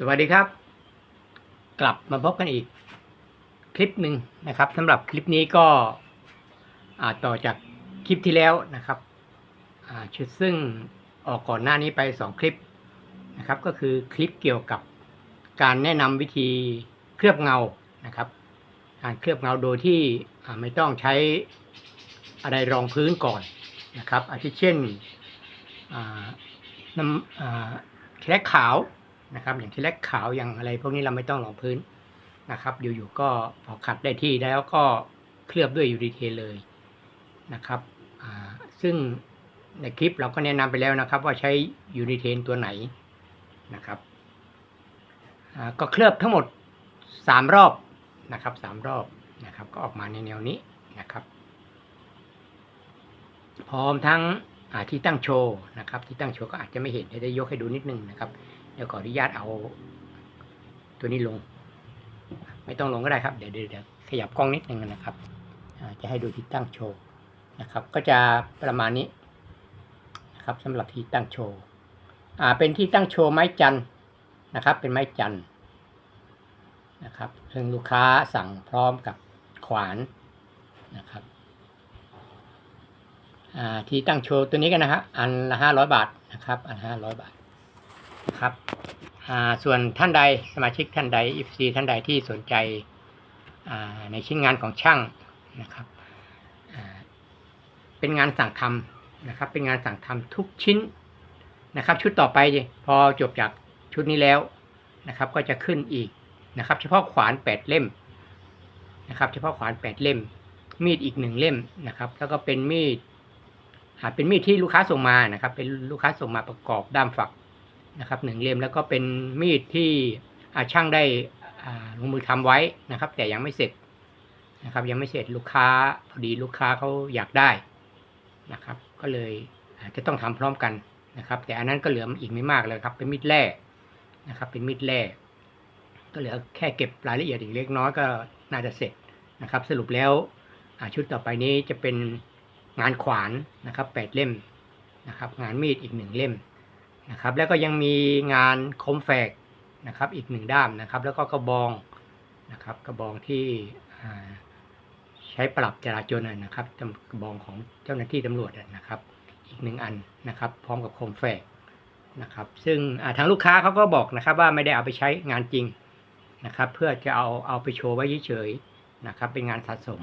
สวัสดีครับ กลับมาพบกันอีกคลิปหนึ่งนะครับสำหรับคลิปนี้ก็อ่าต่อจากคลิปที่แล้วนะครับชุดซึ่งออกก่อนหน้านี้ไปสองคลิปนะครับ ก็คือคลิปเกี่ยวกับการแนะนำวิธีเคลือบเงานะครับ การเคลือบเงาโดยที่ไม่ต้องใช้อะไรรองพื้นก่อนนะครับอาทิเช่นน้ำแครกขาว นะครับ อย่างที่แรกขาวอย่างอะไร พวกนี้เราไม่ต้องรองพื้นนะครับอยู่ๆก็พอขัดได้ที่แล้วก็เคลือบด้วยยูริเทนเลยนะครับอ่าซึ่งในคลิปเราก็แนะนำไปแล้วนะครับ ว่าใช้ยูริเทนตัวไหนนะครับอ่าก็เคลือบทั้งหมด 3 รอบนะครับ3รอบนะครับ ก็ออกมาในแนวนี้นะครับ พร้อมทั้งอ่าที่ตั้งโชว์นะครับ ที่ตั้งโชว์ก็อาจจะไม่เห็นได้ยกให้ดูนิดนึงนะครับ เดี๋ยวขออนุญาตเอา ตัวนี้ลง ไม่ต้องลงก็ได้ครับ เดี๋ยวเดี๋ยวขยับกล้องนิดนึงนะครับ จะให้ดูที่ตั้งโชว์นะครับ ก็จะประมาณนี้นะครับสำหรับที่ตั้งโชว์อ่าเป็นที่ตั้งโชว์ไม้จันนะครับ เป็นไม้จันนะครับซึ่งลูกค้าสั่งพร้อมกับขวานนะครับอ่าที่ตั้งโชว์ตัวนี้กันนะฮะอันละห้าร้อยบาทนะครับ อันห้าร้อยบาท ครับส่วนท่านใดสมาชิกท่านใด FC ท่านใดที่สนใจในชิ้นงานของช่างนะครับเป็นงานสั่งทำนะครับ เป็นงานสั่งทำทุกชิ้นนะครับ ชุดต่อไปพอจบจากชุดนี้แล้วนะครับ ก็จะขึ้นอีกนะครับ เฉพาะขวานแปดเล่มนะครับ เฉพาะขวานแปดเล่ม มีดอีกหนึ่งเล่มนะครับ แล้วก็เป็นมีดเป็นมีดที่ลูกค้าส่งมานะครับ เป็นลูกค้าส่งมาประกอบด้ามฝัก นะครับหนึ่งเล่มแล้วก็เป็นมีดที่ช่างได้ลงมือทำไว้นะครับ แต่ยังไม่เสร็จนะครับ ยังไม่เสร็จลูกค้าพอดีลูกค้าเขาอยากได้นะครับ ก็เลยจะต้องทำพร้อมกันนะครับ แต่อันนั้นก็เหลืออีกไม่มากเลยครับ เป็นมีดแร่นะครับ เป็นมีดแร่ก็เหลือแค่เก็บรายละเอียดอีกเล็กน้อยก็น่าจะเสร็จนะครับ สรุปแล้วชุดต่อไปนี้จะเป็นงานขวานนะครับแปดเล่มนะครับ งานมีดอีกหนึ่งเล่ม นะครับแล้วก็ยังมีงานคมแฝกนะครับอีกหนึ่งด้ามนะครับ แล้วก็กระบองนะครับกระบองที่ใช้ปรับจราจรนะนะครับจำกระบองของเจ้าหน้าที่ตำรวจนะครับ อีกหนึ่งอันนะครับ พร้อมกับคมแฝกนะครับ ซึ่งทางลูกค้าเขาก็บอกนะครับ ว่าไม่ได้เอาไปใช้งานจริงนะครับ เพื่อจะเอาเอาไปโชว์ไว้เฉยๆนะครับ เป็นงานสะสม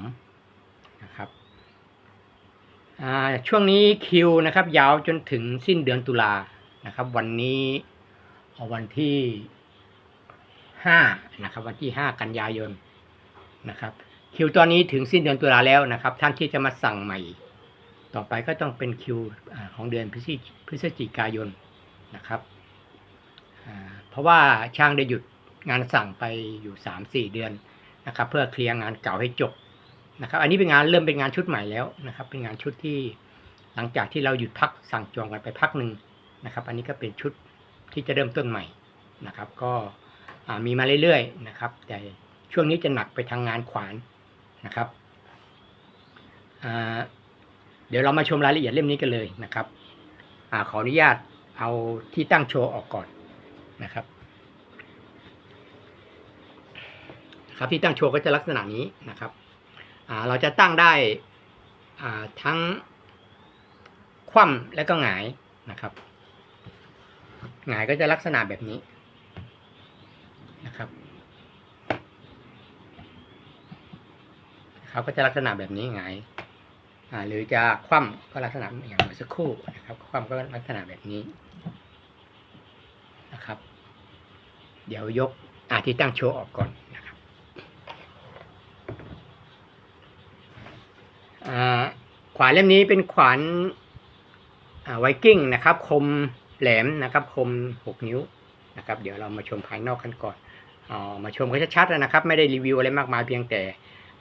นะครับช่วงนี้คิวนะครับ ยาวจนถึงสิ้นเดือนตุลา นะครับวันนี้วันที่ห้านะครับวันที่ห้ากันยายนนะครับคิวตอนนี้ถึงสิ้นเดือนตุลาแล้วนะครับ ท่านที่จะมาสั่งใหม่ ต่อไปก็ต้องเป็นคิวของเดือนพฤศจิพฤศจิกายนนะครับเพราะว่าช่างได้หยุดงานสั่งไปอยู่สามสี่เดือนนะครับ เพื่อเคลียร์งานเก่าให้จบนะครับ อันนี้เป็นงานเริ่มเป็นงานชุดใหม่แล้วนะครับ เป็นงานชุดที่หลังจากที่เราหยุดพักสั่งจองกันไปพักหนึ่ง นะครับ อันนี้ก็เป็นชุดที่จะเริ่มต้นใหม่นะครับ ก็มีมาเรื่อยๆนะครับ แต่ช่วงนี้จะหนักไปทางงานขวานนะครับ เดี๋ยวเรามาชมรายละเอียดเล่มนี้กันเลยนะครับอขออนุญาตเอาที่ตั้งโชว์ออกก่อนนะครับครับที่ตั้งโชว์ก็จะลักษณะนี้นะครับ เราจะตั้งได้ทั้งคว่ำและก็หงายนะครับ หงายก็จะลักษณะแบบนี้นะครับเขาก็จะลักษณะแบบนี้หงายหรือจะคว่ำก็ลักษณะอย่างเมื่อสักครู่นะครับคว่ำก็ลักษณะแบบนี้นะครับ เดี๋ยวยกอาที่ตั้งโชว์ออกก่อนนะครับขวานเล่มนี้เป็นขวานไวกิ้งนะครับ คม แหลมนะครับคมหกนิ้วนะครับเดี๋ยวเรามาชมภายนอกกันก่อนเอมาชมกันชัดๆนะครับ ไม่ได้รีวิวอะไรมากมายเพียงแต่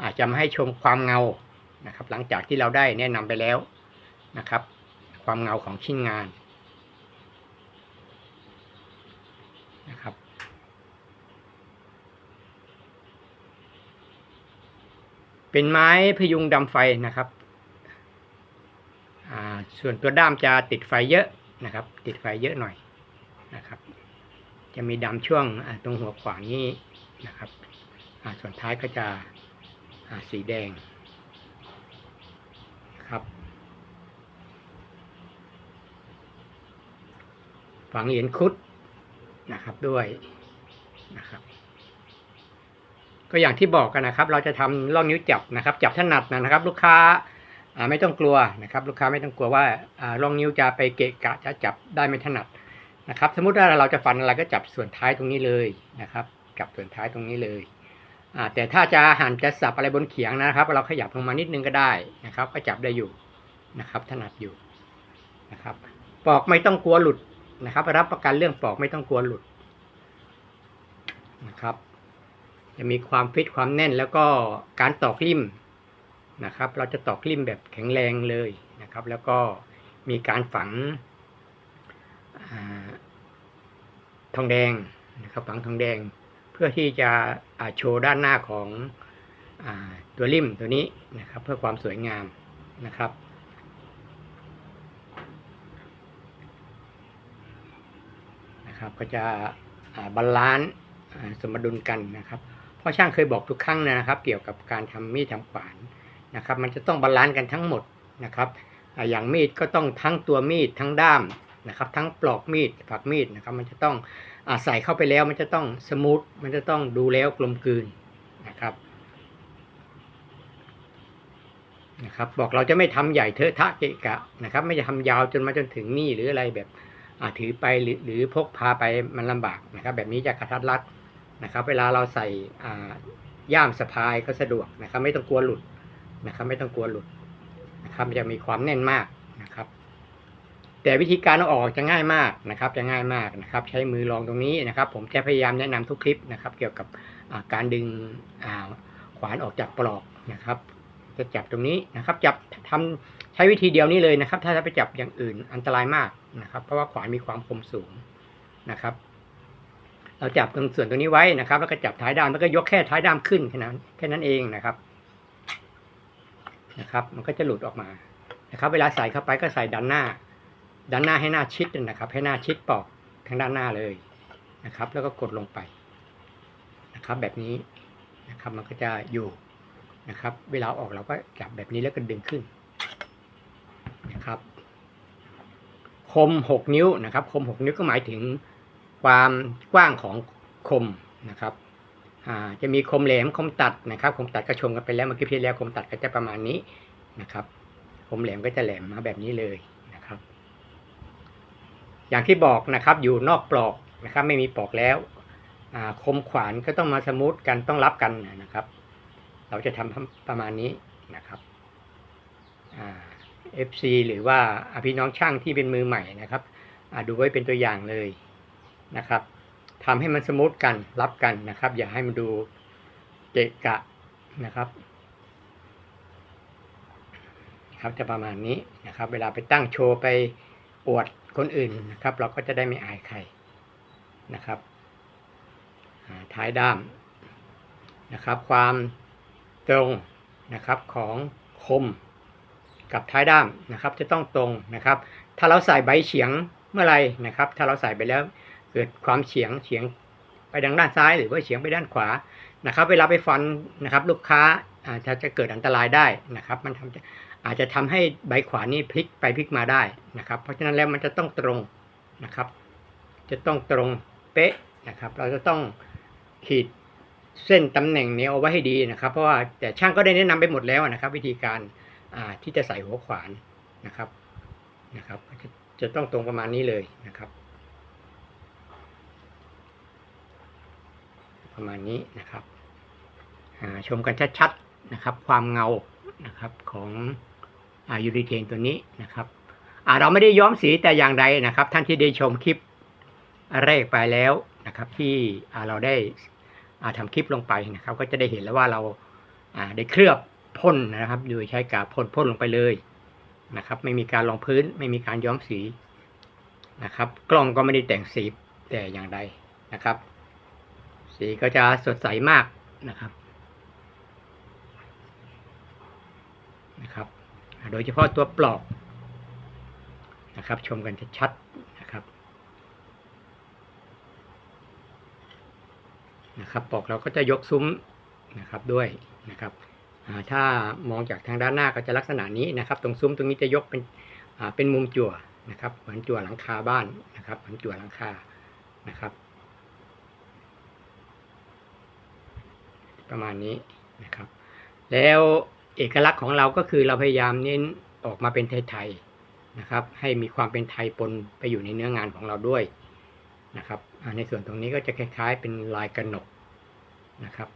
อาจจะมาให้ชมความเงานะครับ หลังจากที่เราได้แนะนำไปแล้วนะครับ ความเงาของชิ้นงานนะครับเป็นไม้พยุงดำไฟนะครับ ส่วนตัวด้ามจะติดไฟเยอะ นะครับ ติดไฟเยอะหน่อยนะครับ จะมีดำช่วงตรงหัวขวานี้นะครับส่วนท้ายก็จะสีแดงนะครับฝังเหรียญคุดนะครับด้วยนะครับ ก็อย่างที่บอกกันนะครับ เราจะทำล่องนิ้วจับนะครับ จับถนัดนะครับ ลูกค้า ไม่ต้องกลัวนะครับ ลูกค้าไม่ต้องกลัวว่าอ่องนิ้วจะไปเกะกะจะจับได้ไม่ถนัดนะครับ สมมุติว่าเราจะฟันอะไรก็จับส่วนท้ายตรงนี้เลยนะครับจับส่วนท้ายตรงนี้เลยแต่ถ้าจะหั่นจะสับอะไรบนเขียงนะครับ เราขยับลงมานิดนึงก็ได้นะครับ ก็จับได้อยู่นะครับ ถนัดอยู่นะครับปอกไม่ต้องกลัวหลุดนะครับรับประกันเรื่องปอกไม่ต้องกลัวหลุดนะครับ จะมีความฟิตความแน่นแล้วก็การตอกลิ่ม นะครับ เราจะตอกลิ่มแบบแข็งแรงเลยนะครับ แล้วก็มีการฝังอทองแดงนะครับฝังทองแดงเพื่อที่จะโชว์ด้านหน้าของอตัวลิ่มตัวนี้นะครับ เพื่อความสวยงามนะครับนะครับ ก็จะบาลานซ์สมดุลกันนะครับพราะช่างเคยบอกทุกครั้งนะครับ เกี่ยวกับการทำมีดทำขวาน นะครับ มันจะต้องบาลานซ์กันทั้งหมดนะครับ อย่างมีดก็ต้องทั้งตัวมีดทั้งด้ามนะครับ ทั้งปลอกมีดฝักมีดนะครับ มันจะต้องอาใส่เข้าไปแล้ว มันจะต้องสมูทมันจะต้องดูแล้วกลมกลืนนะครับนะครับบอกเราจะไม่ทำใหญ่เทอะทะเกะกะนะครับ ไม่จะทำยาวจนมาจนถึงนี่หรืออะไรแบบอ่าถือไปหรือหรือพกพาไปมันลำบากนะครับ แบบนี้จะกระทัดรัดนะครับ เวลาเราใส่อ่าย่ามสะพายก็สะดวกนะครับ ไม่ต้องกลัวหลุด นะครับ ไม่ต้องกลัวหลุดนะครับจะมีความแน่นมากนะครับ แต่วิธีการเอาออกจะง่ายมากนะครับ จะง่ายมากนะครับ ใช้มือลองตรงนี้นะครับ ผมจะพยายามแนะนำทุกคลิปนะครับ เกี่ยวกับการดึงขวานออกจากปลอกนะครับ จะจับตรงนี้นะครับ จับทำใช้วิธีเดียวนี้เลยนะครับ ถ้าจะไปจับอย่างอื่นอันตรายมากนะครับ เพราะว่าขวานมีความคมสูงนะครับ เราจับตรงส่วนตรงนี้ไว้นะครับ แล้วก็จับท้ายด้ามแล้วก็ยกแค่ท้ายด้ามขึ้นแค่นั้นแค่นั้นเองนะครับ นะครับ มันก็จะหลุดออกมานะครับ เวลาใส่เข้าไปก็ใส่ด้านหน้า ด้านหน้าให้หน้าชิดนะครับ ให้หน้าชิดปอกทางด้านหน้าเลยนะครับ แล้วก็กดลงไปนะครับ แบบนี้นะครับ มันก็จะอยู่นะครับ เวลาออกเราก็จับแบบนี้แล้วก็ดึงขึ้นนะครับ คมหกนิ้วนะครับ คมหกนิ้วก็หมายถึงความกว้างของคมนะครับ จะมีคมแหลมคมตัดนะครับ คมตัดก็ชมกันไปแล้วเมื่อกี้พี่แล้วคมตัดก็จะประมาณนี้นะครับ คมแหลมก็จะแหลมมาแบบนี้เลยนะครับ อย่างที่บอกนะครับอยู่นอกปลอกนะครับ ไม่มีปลอกแล้วอ่าคมขวานก็ต้องมาสมูทกันต้องรับกันนะครับ เราจะทำประมาณนี้นะครับอ่า FC หรือว่าอพี่น้องช่างที่เป็นมือใหม่นะครับอ่าดูไว้เป็นตัวอย่างเลยนะครับ ทำให้มันสมูทกันรับกันนะครับ อย่าให้มันดูเกะกะนะครับครับจะประมาณนี้นะครับ เวลาไปตั้งโชว์ไปอวดคนอื่นนะครับ เราก็จะได้ไม่อายใครนะครับท้ายด้ามนะครับ ความตรงนะครับของคมกับท้ายด้ามนะครับ จะต้องตรงนะครับ ถ้าเราใส่ใบเฉียงเมื่อไหรนะครับ ถ้าเราใส่ไปแล้ว เกิดความเฉียงเฉียงไปทางด้านซ้าย หรือว่าเฉียงไปด้านขวานะครับ เวลาไปฟันนะครับลูกค้าอาจจะเกิดอันตรายได้นะครับ มันทำอาจจะทำให้ใบขวานี่พลิกไปพลิกมาได้นะครับ เพราะฉะนั้นแล้วมันจะต้องตรงนะครับ จะต้องตรงเป๊ะนะครับ เราจะต้องขีดเส้นตำแหน่งนี้เอาไว้ให้ดีนะครับ เพราะว่าแต่ช่างก็ได้แนะนำไปหมดแล้วนะครับ วิธีการที่จะใส่หัวขวานนะครับนะครับ จะจะต้องตรงประมาณนี้เลยนะครับ ประมาณนี้นะครับชมกันชัดๆนะครับ ความเงานะครับของอยูริเทนตัวนี้นะครับเราไม่ได้ย้อมสีแต่อย่างใดนะครับ ท่านที่ได้ชมคลิปแรกไปแล้วนะครับ ที่เราได้อ่าทำคลิปลงไปนะครับ ก็จะได้เห็นแล้วว่าเราได้เคลือบพ่นนะครับ โดยใช้กาพ่นพ่นลงไปเลยนะครับ ไม่มีการรองพื้นไม่มีการย้อมสีนะครับ กล้องก็ไม่ได้แต่งสีแต่อย่างใดนะครับ สีก็จะสดใสมากนะครับนะครับ โดยเฉพาะตัวปลอกนะครับ ชมกันชัดๆนะครับนะครับปลอกเราก็จะยกซุ้มนะครับด้วยนะครับถ้ามองจากทางด้านหน้าก็จะลักษณะนี้นะครับ ตรงซุ้มตรงนี้จะยกเป็นเป็นมุมจั่วนะครับเหมือนจั่วหลังคาบ้านนะครับเหมือนจั่วหลังคานะครับ ประมาณนี้นะครับ แล้วเอกลักษณ์ของเราก็คือเราพยายามเน้นออกมาเป็นไทยๆนะครับ ให้มีความเป็นไทยปนไปอยู่ในเนื้องานของเราด้วยนะครับในส่วนตรงนี้ก็จะคล้ายๆ เป็นลายกระหนกนะครับ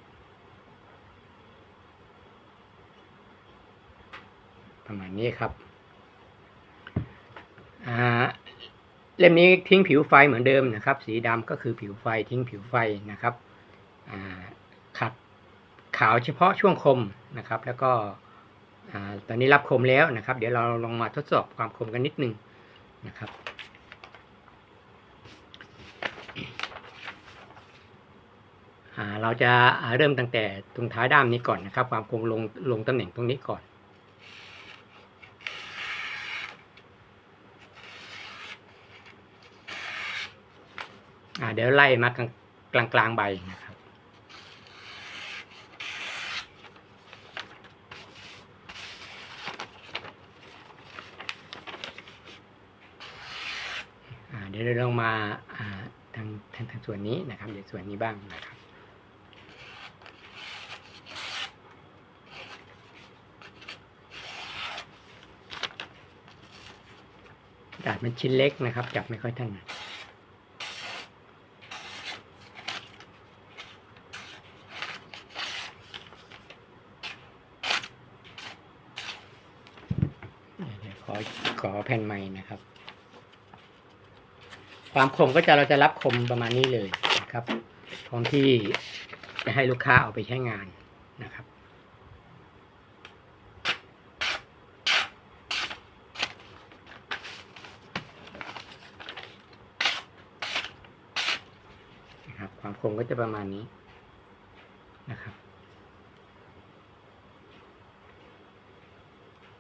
ประมาณนี้ครับอ่าเล่มนี้ทิ้งผิวไฟเหมือนเดิมนะครับ สีดำก็คือผิวไฟทิ้งผิวไฟนะครับอ่า ขาวเฉพาะช่วงคมนะครับ แล้วก็ตอนนี้รับคมแล้วนะครับ เดี๋ยวเราลองมาทดสอบความคมกันนิดนึงนะครับเราจะาเริ่มตั้งแต่ตรงท้ายด้ามนี้ก่อนนะครับ ความคงลงลงตำแหน่งตรงนี้ก่อนอเดี๋ยวไล่มากลางกลางกลางใบนะครับ อ่าเดี๋ยวเราลองมาทางทางทางส่วนนี้นะครับเดี๋ยวส่วนนี้บ้างนะครับ กระดาษมันชิ้นเล็กนะครับ จับไม่ค่อยถนัดขอขอแผ่นใหม่นะครับ ความคมก็จะเราจะรับคมประมาณนี้เลยนะครับ พร้อมที่จะให้ลูกค้าเอาไปใช้งานนะครับ นะครับ ความคมก็จะประมาณนี้นะครับ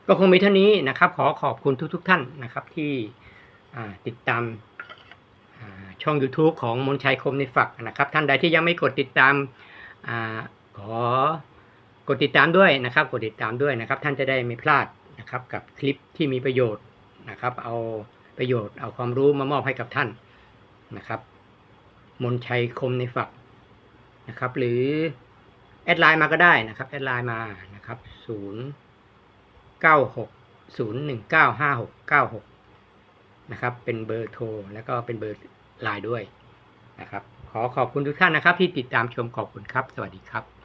ก็คงมีเท่านี้นะครับ ขอขอบคุณทุก ๆ ท่านนะครับที่ติดตาม ช่อง YouTube ของมนชัยคมในฝักนะครับ ท่านใดที่ยังไม่กดติดตามอาขอกดติดตามด้วยนะครับ กดติดตามด้วยนะครับ ท่านจะได้ไม่พลาดนะครับ กับคลิปที่มีประโยชน์นะครับ เอาประโยชน์เอาความรู้มามอบให้กับท่านนะครับ มนชัยคมในฝักนะครับ หรือแอดไลน์มาก็ได้นะครับแอดไลน์มานะครับศูนย์เก้าหกศูนย์หนึ่งเก้าห้าหกเก้าหกนะครับ เป็นเบอร์โทร แล้วก็เป็นเบอร์ ไลน์ด้วยนะครับ ขอขอบคุณทุกท่านนะครับ ที่ติดตามชมขอบคุณครับ สวัสดีครับ